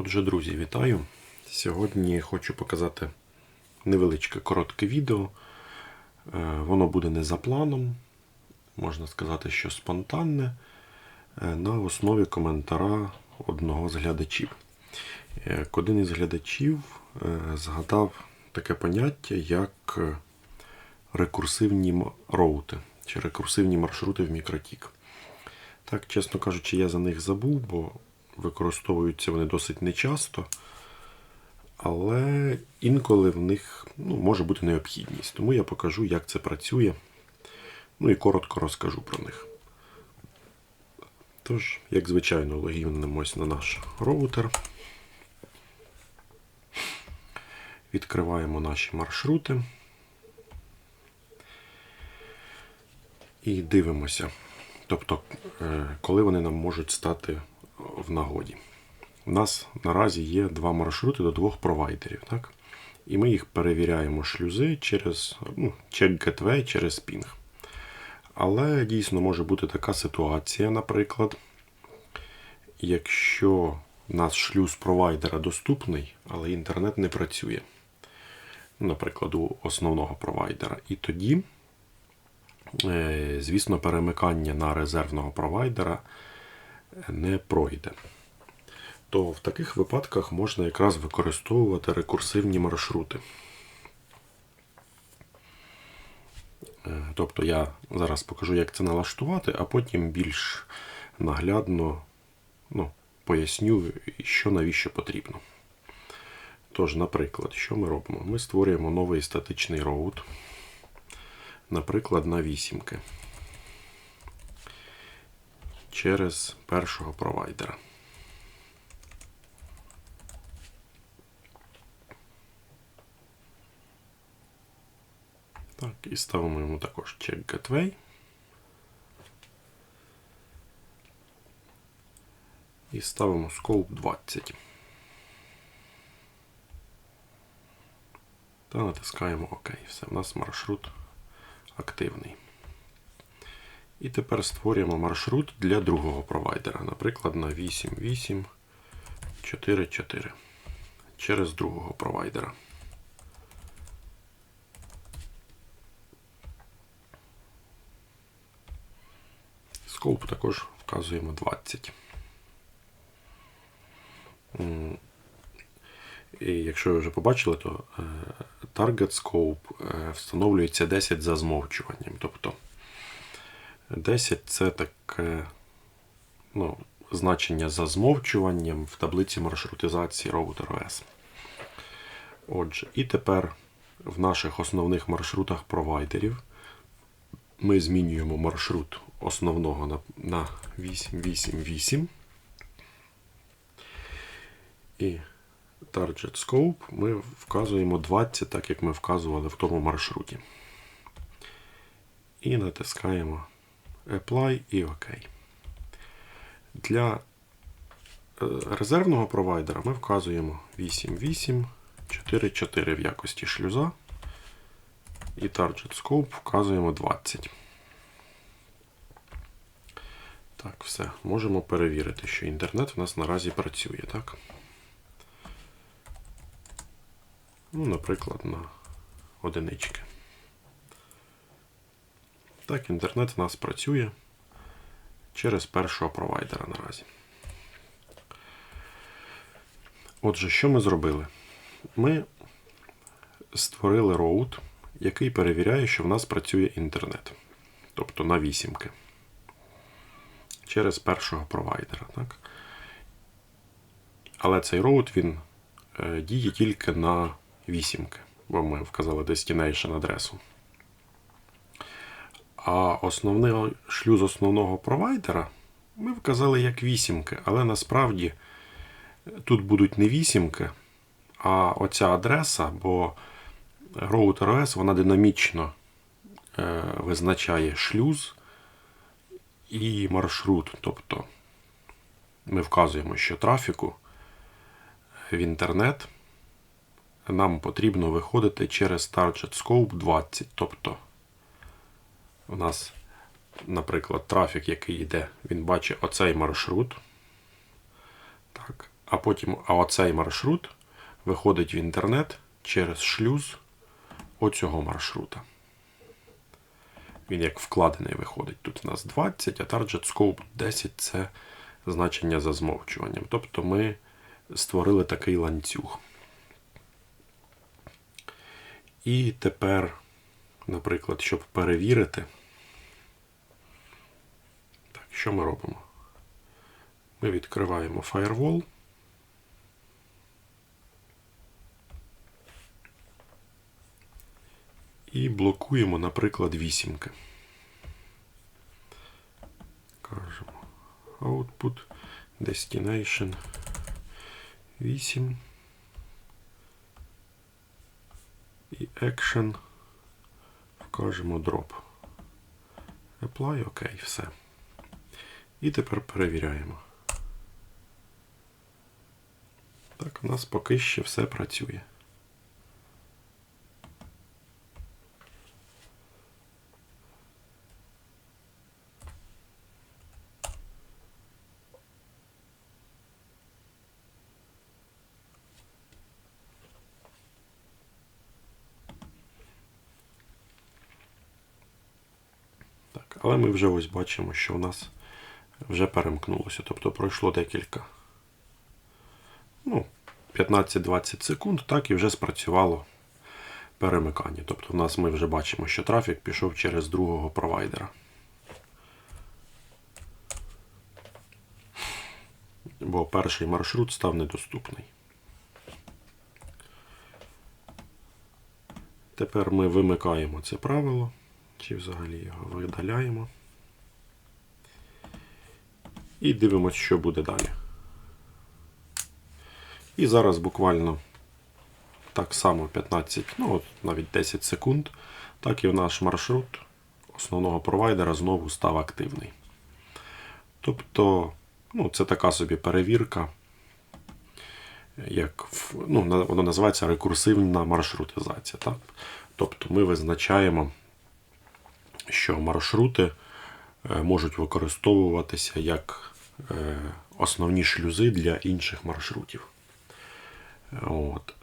Отже, друзі, вітаю! Сьогодні хочу показати невеличке коротке відео. Е, Воно буде не за планом, можна сказати, що спонтанне, е, на основі коментара одного з глядачів. Е, Один із глядачів згадав таке поняття, як рекурсивні роути чи рекурсивні маршрути в мікротік. Так, чесно кажучи, я за них забув, бо використовуються вони досить нечасто. Але інколи в них ну, може бути необхідність. Тому я покажу, як це працює. Ну і коротко розкажу про них. Тож, як звичайно, логінимось на наш роутер. Відкриваємо наші маршрути. І дивимося. Тобто, е, коли вони нам можуть стати в нагоді. У нас наразі є два маршрути до двох провайдерів, так? І ми їх перевіряємо шлюзи через ну, gateway, через пінг. Але дійсно може бути така ситуація, наприклад, якщо у нас шлюз провайдера доступний, але інтернет не працює. Наприклад, у основного провайдера. І тоді, е, звісно, перемикання на резервного провайдера не пройде. То в таких випадках можна якраз використовувати рекурсивні маршрути. Е, Тобто я зараз покажу, як це налаштувати, а потім більш наглядно ну, поясню, що навіщо потрібно. Тож, наприклад, що ми робимо? Ми створюємо новий статичний роут, наприклад, на вісімки через першого провайдера. Так, і ставимо йому також check gateway. І ставимо scope 20. Та натискаємо ОК. Все, у нас маршрут активний. І тепер створюємо маршрут для другого провайдера, наприклад, на 8844 через другого провайдера. Scope також вказуємо 20. І якщо ви вже побачили, то е, Target Scope е, встановлюється 10 за змовчуванням. Тобто 10 це таке ну, значення за змовчуванням в таблиці маршрутизації Router OS. Отже, і тепер в наших основних маршрутах провайдерів ми змінюємо маршрут основного на 888. І Target Scope ми вказуємо 20, так як ми вказували в тому маршруті. І натискаємо Apply і ОК. Для е, резервного провайдера ми вказуємо 8844 в якості шлюза. І Target Scope вказуємо 20. Так, все. Можемо перевірити, що інтернет у нас наразі працює, так? Ну, наприклад, на одинички. Так, інтернет у нас працює через першого провайдера наразі. Отже, що ми зробили? Ми створили роут, який перевіряє, що в нас працює інтернет. Тобто на вісімки. Через першого провайдера. Так? Але цей роут він е, діє тільки на вісімки, бо ми вказали destination адресу. А основний шлюз основного провайдера ми вказали як вісімки, але насправді тут будуть не вісімки, а оця адреса, бо роутер OS вона динамічно е, визначає шлюз і маршрут. Тобто ми вказуємо, що трафіку в інтернет нам потрібно виходити через Target Scope 20. Тобто у нас, наприклад, трафік, який йде, він бачить оцей маршрут. Так. а потім оцей маршрут виходить в інтернет через шлюз оцього маршрута. Він як вкладений виходить. Тут у нас 20, а Target Scope 10 це значення за змовчуванням. Тобто ми створили такий ланцюг. І тепер, наприклад, щоб перевірити, що ми робимо? Ми відкриваємо Firewall. І блокуємо, наприклад, вісімки. Кажемо output destination 8 і action вкажемо drop. Apply, окей, все. І тепер перевіряємо. Так, у нас поки ще все працює. Так, але ми вже ось бачимо, що у нас вже перемкнулося. Тобто пройшло декілька ну, 15-20 секунд, так і вже спрацювало перемикання. Тобто в нас ми вже бачимо, що трафік пішов через другого провайдера. Бо перший маршрут став недоступний. Тепер ми вимикаємо це правило, чи взагалі його видаляємо. І дивимося, що буде далі. І зараз буквально так само 15, ну от навіть 10 секунд, так і наш маршрут основного провайдера знову став активний. Тобто, ну, це така собі перевірка, як ну, воно називається рекурсивна маршрутизація. Так? Тобто ми визначаємо, що маршрути можуть використовуватися як е, основні шлюзи для інших маршрутів. От.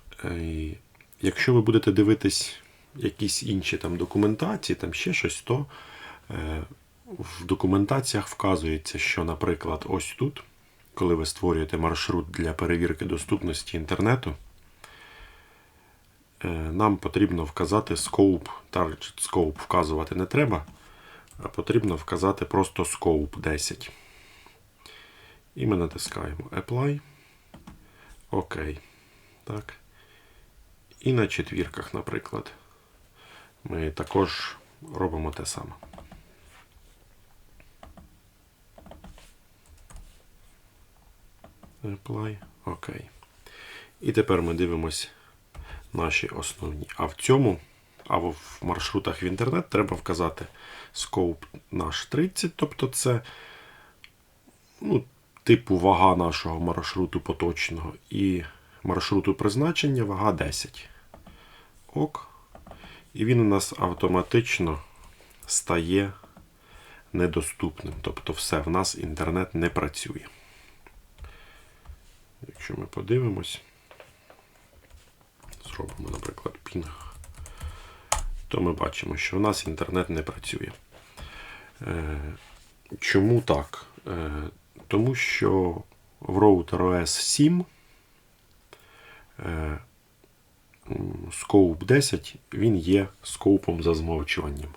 І Якщо ви будете дивитись якісь інші там документації, там ще щось, то е, в документаціях вказується, що, наприклад, ось тут, коли ви створюєте маршрут для перевірки доступності інтернету, е, нам потрібно вказати scope, target scope вказувати не треба, потрібно вказати просто scope 10. І ми натискаємо Apply. Окей. Так. І на четвірках, наприклад, ми також робимо те саме. Apply. Окей. І тепер ми дивимось наші основні. А в цьому, а в маршрутах в інтернет треба вказати scope наш 30, тобто це ну, типу вага нашого маршруту поточного. І маршруту призначення вага 10. Ок. І він у нас автоматично стає недоступним. Тобто все, в нас інтернет не працює. Якщо ми подивимось, зробимо, наприклад, пінг, то ми бачимо, що в нас інтернет не працює. Е, чому так? Е, тому що в роутер OS 7 Scope 10 він є скоупом за змовчуванням.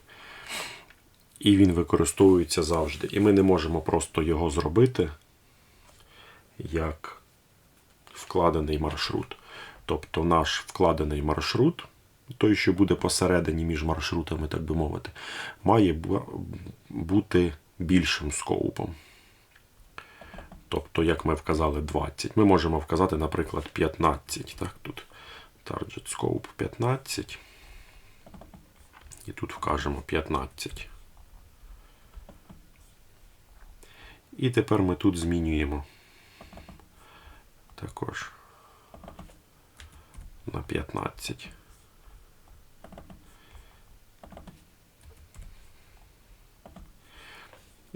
І він використовується завжди. І ми не можемо просто його зробити як вкладений маршрут. Тобто наш вкладений маршрут, той, що буде посередині між маршрутами, так би мовити, має бути більшим скоупом. Тобто, як ми вказали 20. Ми можемо вказати, наприклад, 15. Так, тут Target Scope 15. І тут вкажемо 15. І тепер ми тут змінюємо також на 15.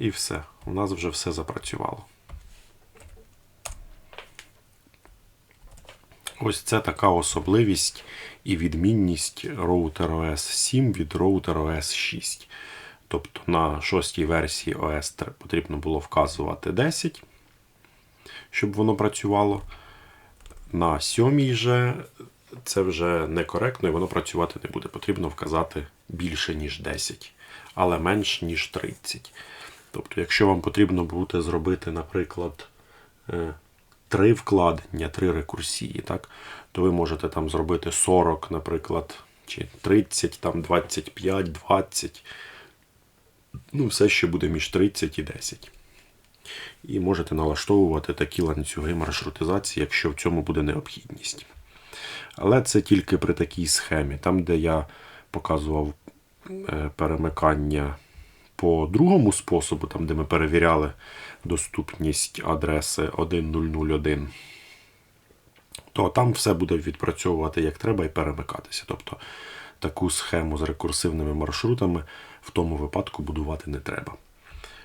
І все. У нас вже все запрацювало. Ось це така особливість і відмінність роутер OS 7 від роутер OS 6. Тобто на шостій версії OS потрібно було вказувати 10, щоб воно працювало. На сьомій же це вже некоректно і воно працювати не буде. Потрібно вказати більше, ніж 10, але менш, ніж 30. Тобто, якщо вам потрібно буде зробити, наприклад, е, три вкладення, три рекурсії, так, то ви можете там зробити 40, наприклад, чи 30, там 25, 20. Ну, все, що буде між 30 і 10. І можете налаштовувати такі ланцюги маршрутизації, якщо в цьому буде необхідність. Але це тільки при такій схемі. Там, де я показував е, перемикання по другому способу, там, де ми перевіряли доступність адреси 1001, то там все буде відпрацьовувати як треба і перемикатися. Тобто таку схему з рекурсивними маршрутами в тому випадку будувати не треба.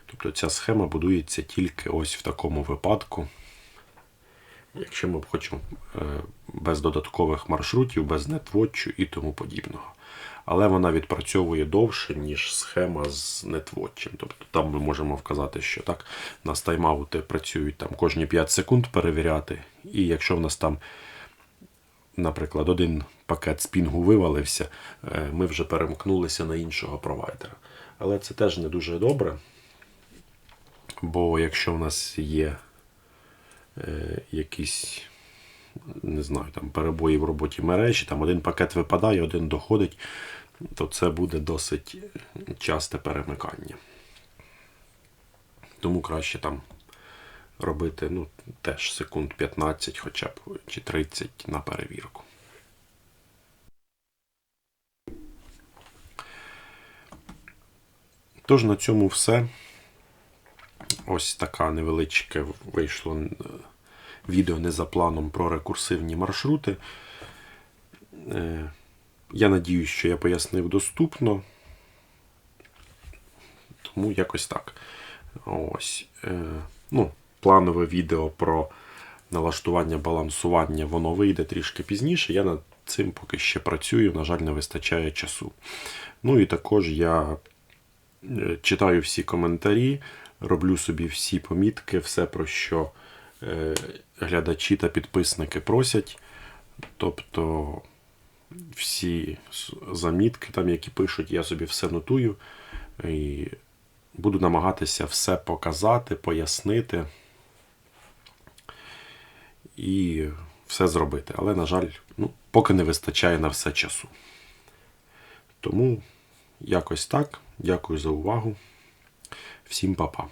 Тобто ця схема будується тільки ось в такому випадку. Якщо ми хочемо е, без додаткових маршрутів, без нетвотчу і тому подібного. Але вона відпрацьовує довше, ніж схема з нетвотчем. Тобто там ми можемо вказати, що так, у нас тайм-аути працюють там кожні 5 секунд перевіряти. І якщо в нас там, наприклад, один пакет спінгу вивалився, е, ми вже перемкнулися на іншого провайдера. Але це теж не дуже добре. Бо якщо в нас є е, якісь, не знаю, там перебої в роботі мережі, там один пакет випадає, один доходить, то це буде досить часте перемикання. Тому краще там робити ну, теж секунд 15 хоча б чи 30 на перевірку. Тож на цьому все. Ось така невеличке вийшло е, відео не за планом про рекурсивні маршрути. Е, Я надіюсь, що я пояснив доступно. Тому якось так. Ось. е, Ну, планове відео про налаштування балансування, воно вийде трішки пізніше. Я над цим поки ще працюю, на жаль, не вистачає часу. Ну і також я е, читаю всі коментарі, роблю собі всі помітки, все про що глядачі та підписники просять. Тобто всі замітки, там, які пишуть, я собі все нотую і буду намагатися все показати, пояснити і все зробити. Але, на жаль, ну, поки не вистачає на все часу. Тому якось так. Дякую за увагу. Всім па-па.